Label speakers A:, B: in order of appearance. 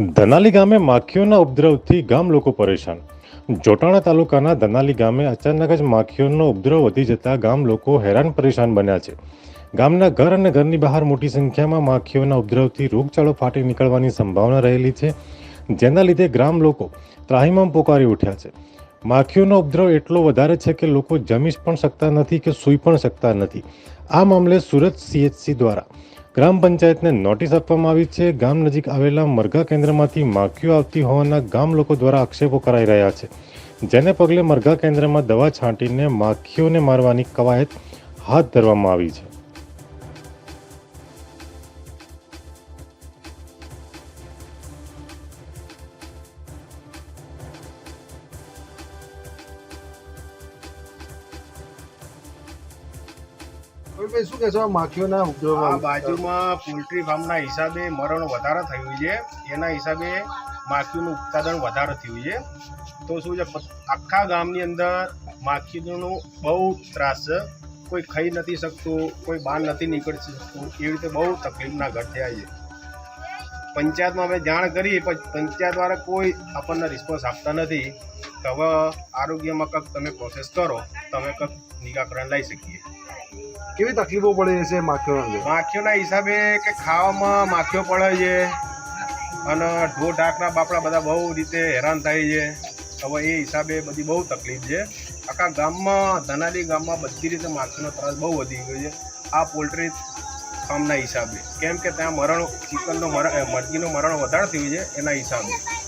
A: ધનાલી ગામે માખીઓના ઉપદ્રવથી ગામ લોકો પરેશાન. જોટાણા તાલુકાના ધનાલી ગામે અચાનક જ માખીઓનો ઉપદ્રવ વધી જતા ગામ લોકો હેરાન પરેશાન બન્યા છે. ગામના ઘર અને ઘરની બહાર મોટી સંખ્યામાં માખીઓના ઉપદ્રવથી રોગચાળો ફાટી નીકળવાની સંભાવના રહેલી છે, જેના લીધે ગ્રામ લોકો ત્રાહીમામ પોકારી ઉઠ્યા છે. માખીઓનો ઉપદ્રવ એટલો વધારે છે કે લોકો જમી પણ શકતા નથી કે સૂઈ પણ શકતા નથી. આ મામલે સુરત સીએચસી દ્વારા ગ્રામ પંચાયતને નોટિસ આપવામાં આવી છે. ગામ નજીક આવેલા મરઘા કેન્દ્રમાંથી માખીઓ આવતી હોવાના ગામ લોકો દ્વારા આક્ષેપો કરાઈ રહ્યા છે. જેને પગલે મરઘા કેન્દ્રમાં દવા છાંટીને માખીઓને મારવાની કવાયત હાથ ધરવામાં આવી છે.
B: ભાઈ શું કહેશો માખીઓના
C: આ બાજુમાં પોલ્ટ્રી ફાર્મના હિસાબે મરણ વધારે થયું છે. એના હિસાબે માખીનું ઉત્પાદન વધારે થયું છે. તો શું છે આખા ગામની અંદર માખીનું બહુ ત્રાસ છે. કોઈ ખાઈ નથી શકતું કોઈ બહાર નથી નીકળી શકતું. એવી રીતે બહુ તકલીફના ઘર થયા છે. પંચાયતમાં અમે જાણ કરી પણ પંચાયત વાળા કોઈ આપણને રિસ્પોન્સ આપતા નથી તો હવે આરોગ્યમાં કંઈક તમે પ્રોસેસ કરો તમે કંઈક નિરાકરણ લઈ શકીએ.
B: કેવી તકલીફો પડે છે માખીઓના
C: માખીઓના હિસાબે કે ખાવામાં માખીઓ પડે છે અને ઢો ઢાકના બાપડા બધા બહુ રીતે હેરાન થાય છે. હવે એ હિસાબે બધી બહુ તકલીફ છે. આખા ગામમાં ધનાલી ગામમાં બધી રીતે માખીનો ત્રાસ બહુ વધી ગયો છે. આ પોલ્ટ્રી ફાર્મના હિસાબે. કેમ કે ત્યાં મરણ, ચિકનનો મરણ મરઘીનું મરણ વધારે થયું છે એના હિસાબે.